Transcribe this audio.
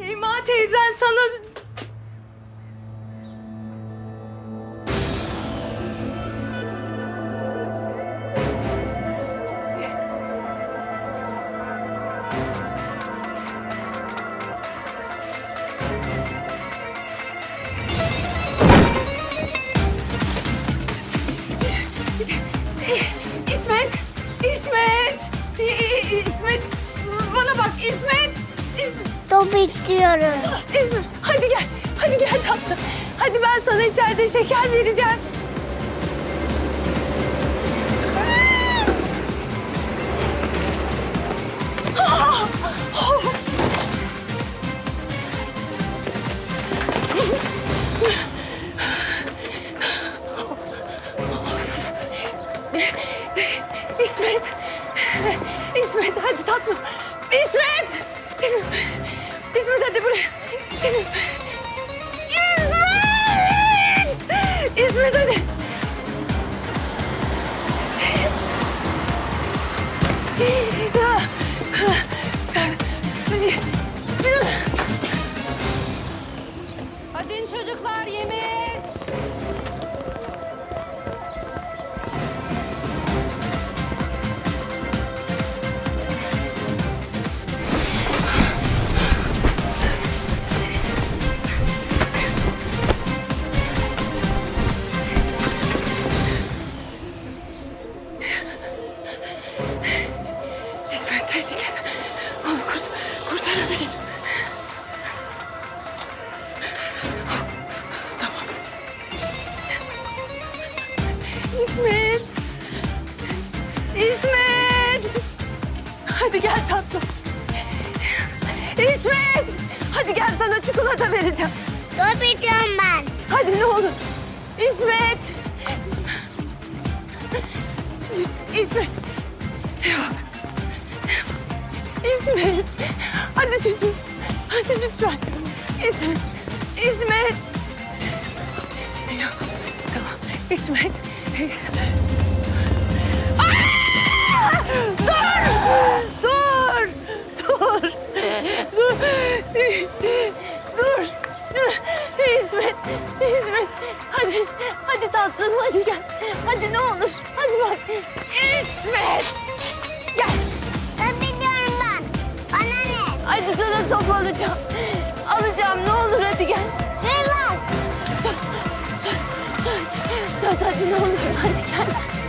Şeyma teyzen sana... İsmet! İsmet! İsmet! Bana bak İsmet! İsmet! Top istiyorum. İsmet! Hadi gel! Hadi gel tatlı! Hadi ben sana içeride şeker vereceğim. İsmet! İsmet hadi tatlım! İsmet! İsmet! İsmet hadi buraya! İsmet! İsmet! İsmet hadi! Hadi çocuklar yemeğe! Tehlikede. Onu kurt kurtarabilirim. Tamam. İsmet. İsmet. Hadi gel tatlım. İsmet. Hadi gel sana çikolata vereceğim. İstiyorum ben. Hadi ne olur. İsmet. İsmet. Yok. İsmet. Hadi çocuğum. Hadi lütfen. İsmet. İsmet. Tamam. İsmet. İsmet. Aa! Dur! Dur! Dur! Dur! Dur! İsmet! İsmet! Hadi, hadi tatlım hadi gel. Hadi ne olur. Hadi bak. İsmet! Alacağım. Alacağım ne olur hadi gel. Ver lan. Söz, söz, söz, söz hadi ne olur hadi gel.